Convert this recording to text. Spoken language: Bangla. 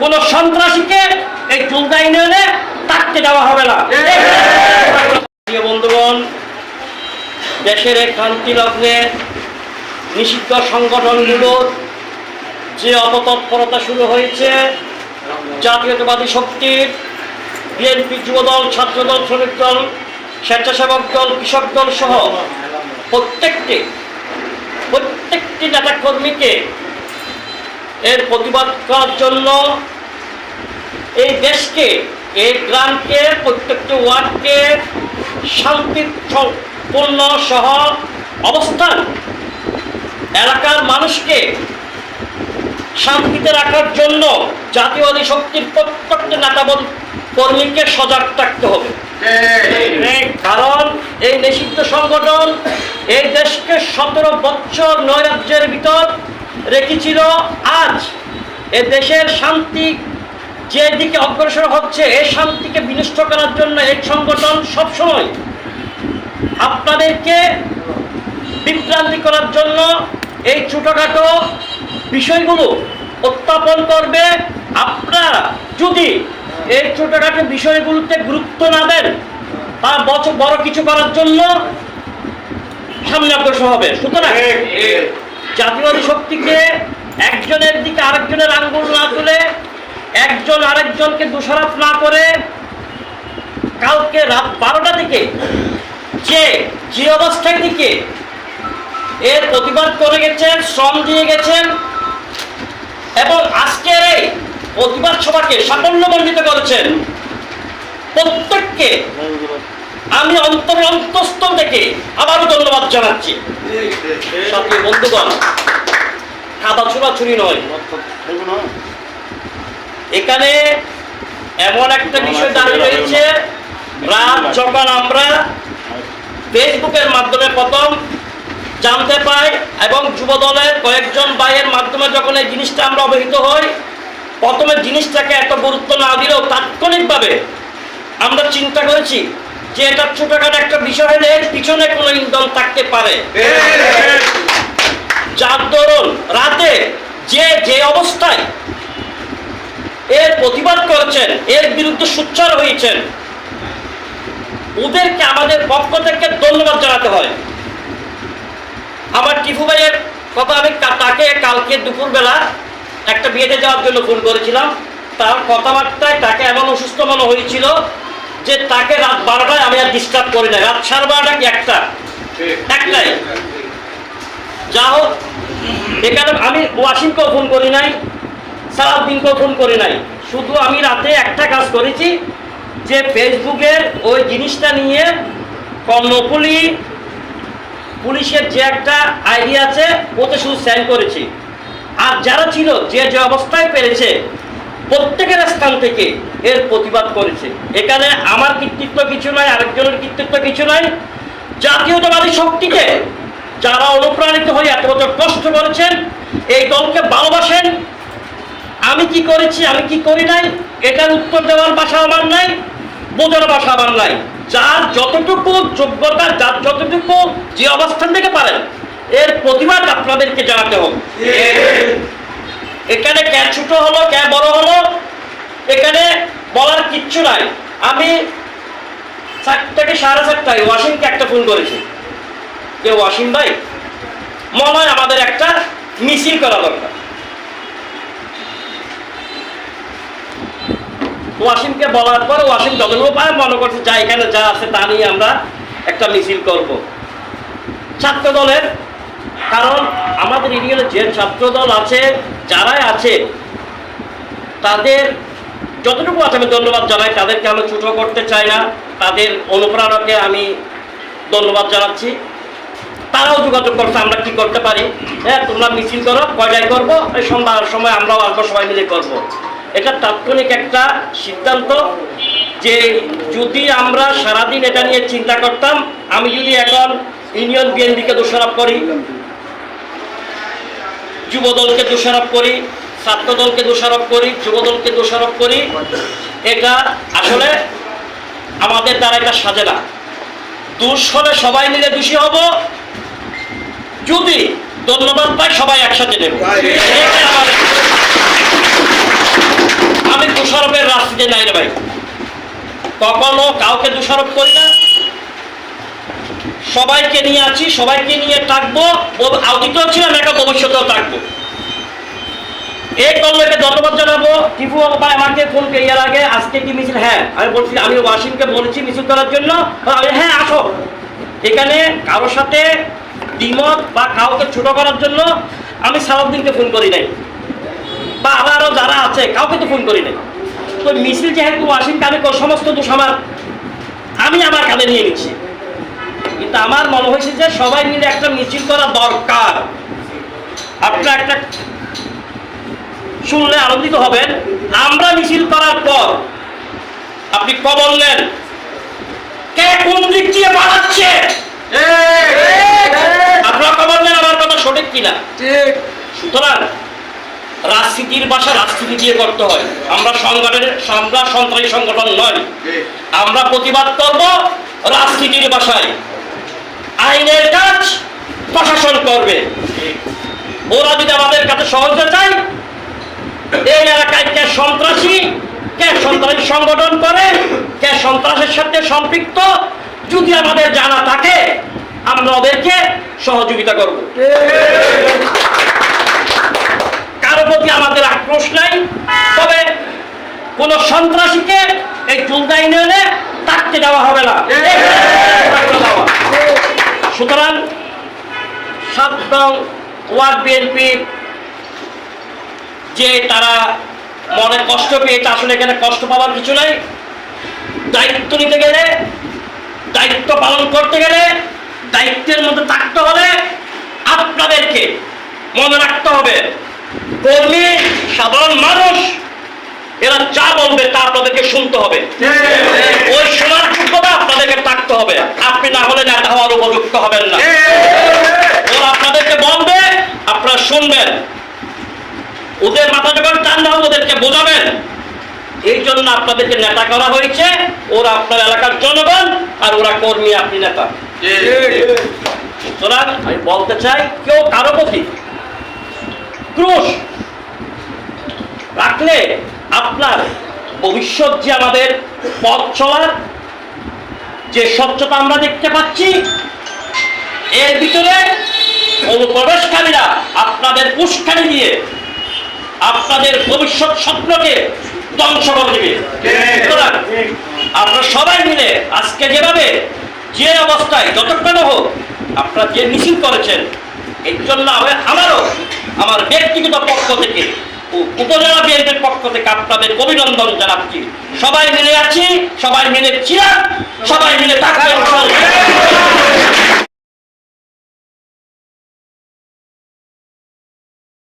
কোন সন্ত্রাসীকে এই জুলদা ইউনিয়নে থাকতে দেওয়া হবে না। বন্ধুগণ, দেশের এই ক্রান্তি লগ্নে নিষিদ্ধ সংগঠনগুলোর যে অপতৎপরতা শুরু হয়েছে, জাতীয়তাবাদী শক্তির বিএনপি যুবদল, ছাত্রদল শ্রমিক দল স্বেচ্ছাসেবক দল, কৃষক দল সহ প্রত্যেকটি প্রত্যেকটি নেতাকর্মীকে এর প্রতিবাদ করার জন্য এই দেশকে, এই গ্রামকে, প্রত্যেকটি ওয়ার্ডকে শান্তিপূর্ণ সহ অবস্থান এলাকার মানুষকে শান্তিতে রাখার জন্য জাতীয়বাদী শক্তির প্রত্যেকটা নেতাবল কর্মীকে সজাগ থাকতে হবে। কারণ এই নিষিদ্ধ সংগঠন এই দেশকে সতেরো বছর নৈরাজ্যের ভিতর রেখেছিল আজ। এ দেশের শান্তি যে দিকে অগ্রসর হচ্ছে, এ শান্তিকে বিনষ্ট করার জন্য এই সংগঠন সবসময় আপনাদেরকে বিভ্রান্তি করার জন্য এই ছোটোখাটো বিষয়গুলো উত্থাপন করবে। আপনারা যদি এই ছোটোখাটো বিষয়গুলোতে গুরুত্ব না দেন, তা বছর বড় কিছু করার জন্য সামনে অগ্রসর হবে। সুতরাং জাতীয়বাদী শক্তিকে একজনের দিকে আরেকজনের আঙ্গুল না তুলে একজন আরেকজনকে দোষারোপ না করে কালকে রাত বারোটা থেকে যে যে অবস্থায় দিকে এর প্রতিবাদ করে গেছেন, শ্রম দিয়ে গেছেন এবং আজকের এই প্রতিবাদ সভাকে সাফল্যমণ্ডিত করেছেন প্রত্যেককে আমি অন্তর অন্তঃস্থল থেকে আবারও ধন্যবাদ জানাচ্ছি। সাথী বন্ধুগণ খাতা ছোড়াছুরি নয়। এখানে এমন একটা বিষয় দাঁড়িয়ে রয়েছে, রাত যখন আমরা ফেসবুকের মাধ্যমে প্রথম জানতে পাই এবং যুব দলের কয়েকজন ভাইয়ের মাধ্যমে যখন এই জিনিসটা আমরা অবহিত হই, প্রথমে জিনিসটাকে এত গুরুত্ব না দিলেও তাৎক্ষণিকভাবে আমরা চিন্তা করেছি যে এটা ছোটখাটো একটা বিষয় পিছনে কোনো ইন্ধন থাকতে পারে। যার রাতে যে যে অবস্থায় এর প্রতিবাদ করেছেন, এর বিরুদ্ধে সুচ্চার হয়েছেন, ওদেরকে আমাদের পক্ষ থেকে ধন্যবাদ জানাতে হয়। আমার টিফু ভাইয়ের কথা আমি তাকে কালকে দুপুরবেলা একটা বিয়েতে যাওয়ার জন্য ফোন করেছিলাম। তার কথাবার্তায় তাকে এমন অসুস্থ মনে হয়েছিল যে তাকে রাত বারোটায় আমি আর ডিস্টার্ব করি না। রাত সাড়ে বারোটা কি একটা? একটাই। যা হোক, এখানে আমি ওয়াসিমকেও ফোন করি নাই সারাদিনকেও ফোন করি নাই। শুধু আমি রাতে একটা কাজ করেছি, যে ফেসবুকের ওই জিনিসটা নিয়ে কর্ণফুলি পুলিশের যে একটা আইডি আছে, ওতে শুধু সেন্ড করেছি। আর যারা ছিল, যে যে অবস্থায় পেরেছে প্রত্যেকের স্থান থেকে এর প্রতিবাদ করেছে। এখানে আমার কৃতিত্ব কিছু নয়, আরেকজনের কৃতিত্ব কিছু নয়। জাতীয়তাবাদী শক্তিকে যারা অনুপ্রাণিত হয়ে এত বছর কষ্ট করেছেন, এই দলকে ভালোবাসেন, আমি কি করেছি, আমি কি করি নাই, এটার উত্তর দেওয়ার ভাষা আমার নাই, বোঝার ভাষা আমার নাই। যার যতটুকু যোগ্যতা, যার যতটুকু যে অবস্থান থেকে পারেন, এর প্রতিবাদ আপনাদেরকে জানাতে হবে। এখানে কে ছোট হলো, কে বড় হলো, এখানে বলার কিচ্ছু নাই। আমি চারটাকে সাড়ে চারটায় ওয়াসিমকে একটা ফোন করেছি। যে, ওয়াসিম ভাই, মনে হয় আমাদের একটা মিছিল করা দরকার। ওয়াসিমকে বলার পর ওয়াসিম যতগুলো পায় মনে করছে, যা এখানে যা আছে তা নিয়ে আমরা একটা মিছিল করব। ছাত্র দলের কারণ আমাদের ইউনিয়নে যে ছাত্র দল আছে, যারাই আছে, তাদের যতটুকু আছে আমি ধন্যবাদ জানাই, তাদেরকে আমি ছোট করতে চাই না, তাদের অনুপ্রেরণাকে আমি ধন্যবাদ জানাচ্ছি। তারাও যোগাযোগ করছে, আমরা কি করতে পারি? হ্যাঁ তোমরা মিছিল করো, কয়টায় করব? এই সন্ধ্যার সময় আমরাও আসব, সবাই মিলে করব। এটা তাৎক্ষণিক একটা সিদ্ধান্ত যে যদি আমরা সারাদিন এটা নিয়ে চিন্তা করতাম, আমি যদি এখন ইউনিয়ন বিএনপিকে দোষারোপ করি যুব দলকে দোষারোপ করি ছাত্র দলকে দোষারোপ করি যুব দলকে দোষারোপ করি। এটা আসলে আমাদের দ্বারা এটা সাজে না। দোষ হলে সবাই মিলে দোষী হব। যদি ধন্যবাদ পাই সবাই একসাথে নেব। আমি আমার- যে নাই রে ভাই। কখনো কাউকে দোষারোপ করি না। সবাইকে নিয়ে আছি, সবাইকে নিয়ে থাকব। ও- অতীতেও ছিলাম একটা ভবিষ্যতেও থাকব। এই কল্লকে ধন্যবাদ জানাব। টিপু ভাই আমাকে ফোন ইয়ার আগে, আজকে কি মিছিল? হ্যাঁ আমি বলছি, আমি ওয়াসিমকে বলেছি মিছিল করার জন্য। আমি হ্যাঁ আসো। এখানে কারোর সাথে দ্বিমত বা কাউকে ছোট করার জন্য আমি সালাউদ্দিনকে ফোন করি নাই। বা আবারও যারা আছে, কাউকে তো ফোন করি নাই। তো মিছিল যেহেতু ওয়াসিমকে আমি সমস্ত দোষ আমার। আমি আমার কাঁধে নিয়ে নিচ্ছি। কিন্তু আমার মনে হয়েছে যে সবাই মিলে একটা মিছিল করা দরকার। আপনার একটা শুনলে আনন্দিত হবেন। আমরা মিছিল করার পর আপনি ক বললেন? কে কোন দিক দিয়ে বাড়াচ্ছে? আপনারা ক বললেন আমার কথা সঠিক কিনা? ঠিক। সুতরাং রাজনীতির বাসা রাজনীতি দিয়ে করতে হয়। আমরা সংগঠনের আমরা সন্ত্রাসী সংগঠন নয়। আমরা প্রতিবাদ করব রাজনীতির ভাষায়। আইনের কাজ প্রশাসন করবে ওরা যদি আমাদের কাছে সহজে চায়, এই এলাকায় কে সন্ত্রাসী কে সন্ত্রাসী সংগঠন করে, কে সন্ত্রাসের সাথে সম্পৃক্ত, যদি আমাদের জানা থাকে, আমরা ওদেরকে সহযোগিতা করব কারও প্রতি আমাদের আক্রোশ নাই, তবে কোন সন্ত্রাসীকে এই চুলদা ইউনিয়নে থাকতে দেওয়া হবে না। সুতরাং সাত ওয়ার্ড বিএনপি যে তারা মনে কষ্ট পেয়েছে আসলে এখানে কষ্ট পাওয়ার কিছু নাই। দায়িত্ব নিতে গেলে, দায়িত্ব পালন করতে গেলে, দায়িত্বের মধ্যে থাকতে হলে আপনাদেরকে মনে রাখতে হবে। কর্মী, সাধারণ মানুষ এরা যা বলবে তা আপনাদেরকে শুনতে হবে। ওই শোনার যোগ্যতা আপনাদেরকে থাকতে হবে। আপনি না হলে নেতা হওয়ার উপযুক্ত হবেন না। ওরা আপনাদেরকে বলবে আপনারা শুনবেন। ওদের মাথা যখন ঠান্ডা হবে ওদেরকে বোঝাবেন। এই জন্য আপনাদেরকে নেতা করা হয়েছে। ওরা আপনার এলাকার জনগণ আর ওরা কর্মী আপনি নেতা। সুতরাং আমি বলতে চাই কেউ কারও প্রতি ক্রোশ রাখলে আপনার ভবিষ্যৎ যে আমাদের পথ চলার, যে স্বচ্ছতা আমরা দেখতে পাচ্ছি, এর ভিতরে অনুপ্রবেশকারীরা আপনাদের উস্কানি দিয়ে আপনাদের ভবিষ্যৎ স্বপ্নকে ধ্বংস করে দেবে। আপনারা সবাই মিলে আজকে যেভাবে যে অবস্থায় যতক্ষণ হোক আপনারা যে মিছিল করেছেন, এর জন্য আমি- আমারও, আমার ব্যক্তিগত পক্ষ থেকে উপজেলা বিএনপির পক্ষ থেকে আপনাদের অভিনন্দন জানাচ্ছি। সবাই মিলে আছি, সবাই মিলে ছিলাম, সবাই মিলে থাকবেন